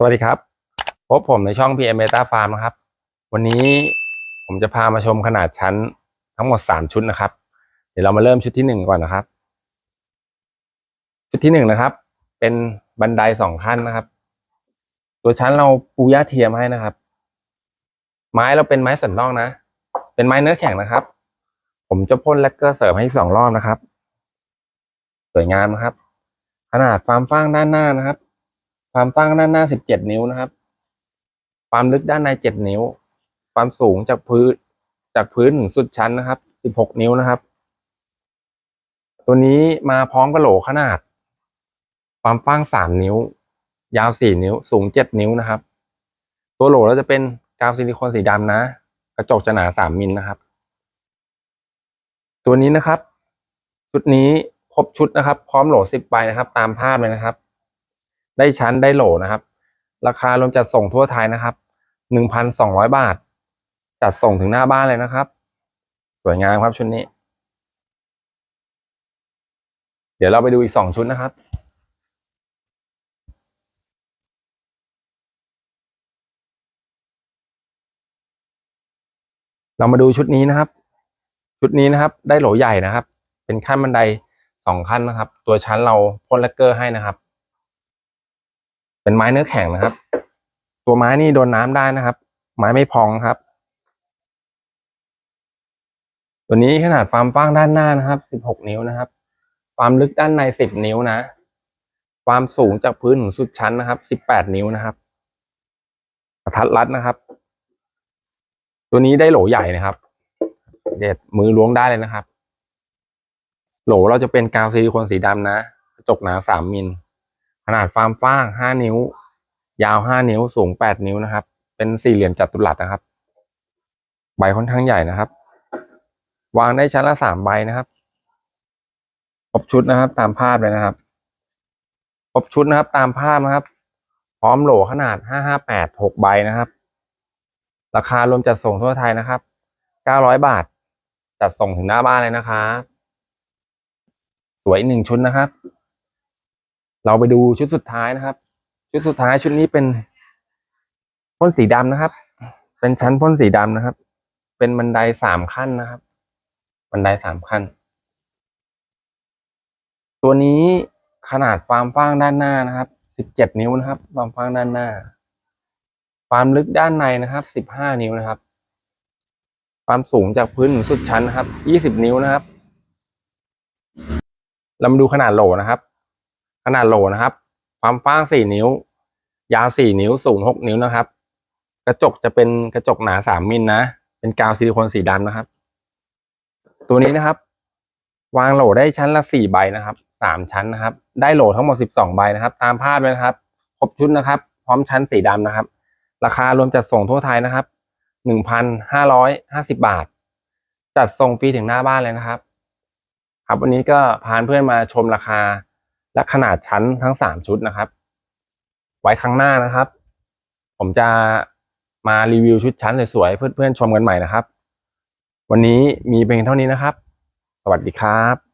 สวัสดีครับ พบผมในช่อง PM Beta Farm นะครับ วันนี้ผมจะพามาชมขนาดชั้นทั้งหมดสามชุดนะครับ เดี๋ยวเรามาเริ่มชุดที่หนึ่งก่อนนะครับ ชุดที่หนึ่งนะครับ เป็นบันไดสองขั้นนะครับ ตัวชั้นเราปูย่าเทียมให้นะครับ ไม้เราเป็นไม้สันนอกนะ เป็นไม้เนื้อแข็งนะครับ ผมจะพ่นแลกเกอร์เสริมให้อีกสองรอบนะครับ สวยงามนะครับ ขนาดฟาร์มฟางด้านหน้านะครับ ความกว้างด้านหน้า 17 นิ้วนะครับ ความลึกด้านใน 7 นิ้ว ความสูงจากพื้นจากพื้นถึงสุดชั้นนะครับ 16 นิ้วนะครับ ตัวนี้มาพร้อมกระโหลขนาด ความกว้าง 3 นิ้ว ยาว 4 นิ้ว สูง 7 นิ้วนะครับ ตัวโหลเราจะเป็นกาวซิลิโคนสีดำนะ กระจกจะหนา 3 มิลนะครับ ตัวนี้นะครับ ชุดนี้ครบชุดนะครับ พร้อมโหล10ใบนะครับ ตามภาพเลยนะครับ ได้ชั้นได้โหลนะครับ ราคารวมจัดส่งทั่วไทยนะครับหนึ่งพันสองร้อยบาท จัดส่งถึงหน้าบ้านเลยนะครับ สวยงามครับชุดนี้ เดี๋ยวเราไปดูอีกสองชุดนะครับเรามาดูชุดนี้นะครับ ชุดนี้นะครับ ได้โหลใหญ่นะครับ เป็นขั้นบันไดสองขั้นนะครับ ตัวชั้นเราพ่นแลกเกอร์ให้นะครับ เป็นไม้เนื้อแข็งนะครับ ตัวไม้นี่โดนน้ำได้นะครับ ไม้ไม่พองครับ ตัวนี้ขนาดความกว้างด้านหน้านะครับ16นิ้วนะครับ ความลึกด้านใน10นิ้วนะ ความสูงจากพื้นถึงสุดชั้นนะครับ18นิ้วนะครับกระทัดรัดนะครับ ตัวนี้ได้โหลใหญ่นะครับ เด็ดมือล้วงได้เลยนะครับ โหลเราจะเป็นกาวซิลิโคนสีดำนะกระจกหนา3มิล ขนาดฟาร์มฟ้างห้านิ้ว ยาวห้านิ้วสูงแปดนิ้วนะครับ เป็นสี่เหลี่ยมจัตุรัสนะครับ ใบค่อนข้างใหญ่นะครับ วางได้ชั้นละสามใบนะครับครบชุดนะครับ ตามภาพเลยนะครับครบชุดนะครับ ตามภาพนะครับ พร้อมโหลขนาดห้าห้าแปดหกใบนะครับ ราคารวมจัดส่งทั่วไทยนะครับเก้าร้อยบาท จัดส่งถึงหน้าบ้านเลยนะครับ สวยหนึ่งชุดนะครับ เราไปดูชุดสุดท้ายนะครับ ชุดสุดท้ายชุดนี้เป็นพ่นสีดำนะครับ เป็นชั้นพ่นสีดำนะครับ เป็นบันไดสามขั้นนะครับ บันไดสามขั้น ตัวนี้ขนาดความกว้างด้านหน้านะครับสิบเจ็ดนิ้วนะครับ ความกว้างด้านหน้า ความลึกด้านในนะครับสิบห้านิ้วนะครับ ความสูงจากพื้นสุดชั้นนะครับยี่สิบนิ้วนะครับเรามาดูขนาดโหลนะครับ นาดโหลนะครับ ความฟ้างสี่นิ้ว ยาวสี่นิ้ว สูงหกนิ้วนะครับ กระจกจะเป็นกระจกหนาสามมิลนะ เป็นกาวซิลิโคนสีดำนะครับ ตัวนี้นะครับ วางโหลได้ชั้นละสี่ใบนะครับสามชั้นนะครับ ได้โหลทั้งหมดสิบสองใบนะครับ ตามภาพเลยนะครับ ครบชุดนะครับ พร้อมชั้นสีดำนะครับ ราคารวมจัดส่งทั่วไทยนะครับหนึ่งพันห้าร้อยห้าสิบาท จัดส่งฟรีถึงหน้าบ้านเลยนะครับ ครับวันนี้ก็พาเพื่อนมาชมราคา และขนาดชั้นทั้งสามชุดนะครับ ไว้ครั้งหน้านะครับ ผมจะมารีวิวชุดชั้นสวยๆเพื่อนๆชมกันใหม่นะครับ วันนี้มีเพียงเท่านี้นะครับ สวัสดีครับ